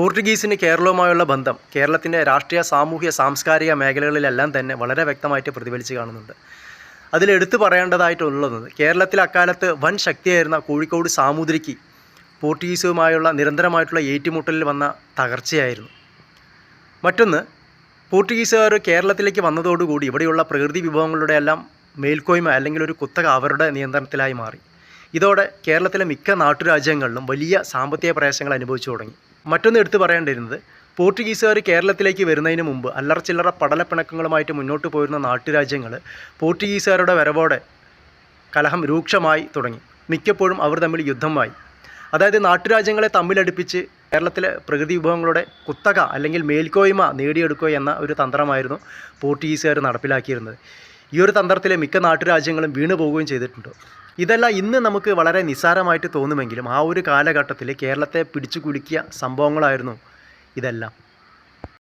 പോർട്ടുഗീസിന് കേരളവുമായുള്ള ബന്ധം കേരളത്തിന്റെ രാഷ്ട്രീയ സാമൂഹ്യ സാംസ്കാരിക മേഖലകളിലെല്ലാം തന്നെ വളരെ വ്യക്തമായിട്ട് പ്രതിഫലിച്ച് കാണുന്നുണ്ട്. അതിലെടുത്തു പറയേണ്ടതായിട്ടുള്ളത് കേരളത്തിൽ അക്കാലത്ത് വൻ ശക്തിയായിരുന്ന കോഴിക്കോട് സാമൂതിരിക്ക് പോർട്ടുഗീസുമായുള്ള നിരന്തരമായിട്ടുള്ള ഏറ്റുമുട്ടലിൽ വന്ന തകർച്ചയായിരുന്നു. മറ്റൊന്ന് പോർട്ടുഗീസുകാർ കേരളത്തിലേക്ക് വന്നതോടുകൂടി ഇവിടെയുള്ള പ്രകൃതി വിഭവങ്ങളുടെ എല്ലാം മേൽക്കോയ്മ അല്ലെങ്കിൽ ഒരു കുത്തക അവരുടെ നിയന്ത്രണത്തിലായി മാറി. ഇതോടെ കേരളത്തിലെ മിക്ക നാട്ടുരാജ്യങ്ങളിലും വലിയ സാമ്പത്തിക പ്രയാസങ്ങൾ അനുഭവിച്ചു തുടങ്ങി. മറ്റൊന്ന് എടുത്തു പറയേണ്ടിയിരുന്നത് പോർച്ചുഗീസുകാർ കേരളത്തിലേക്ക് വരുന്നതിന് മുമ്പ് അല്ലറ ചില്ലറ പടലപ്പിണക്കങ്ങളുമായിട്ട് മുന്നോട്ട് പോയിരുന്ന നാട്ടുരാജ്യങ്ങൾ പോർട്ടുഗീസുകാരുടെ വരവോടെ കലഹം രൂക്ഷമായി തുടങ്ങി. മിക്കപ്പോഴും അവർ തമ്മിൽ യുദ്ധമായി അതായത് നാട്ടുരാജ്യങ്ങളെ തമ്മിലടുപ്പിച്ച് കേരളത്തിലെ പ്രകൃതി വിഭവങ്ങളുടെ കുത്തക അല്ലെങ്കിൽ മേൽക്കോയ്മ നേടിയെടുക്കുക എന്ന ഒരു തന്ത്രമായിരുന്നു പോർട്ടുഗീസുകാർ നടപ്പിലാക്കിയിരുന്നത്. ഈ ഒരു തന്ത്രത്തിലെ മിക്ക നാട്ടുരാജ്യങ്ങളും വീണു പോവുകയും ചെയ്തിട്ടുണ്ട്. ഇതെല്ലാം ഇന്ന് നമുക്ക് വളരെ നിസ്സാരമായിട്ട് തോന്നുമെങ്കിലും ആ ഒരു കാലഘട്ടത്തിൽ കേരളത്തെ പിടിച്ചു കുലുക്കിയ സംഭവങ്ങളായിരുന്നു ഇതെല്ലാം.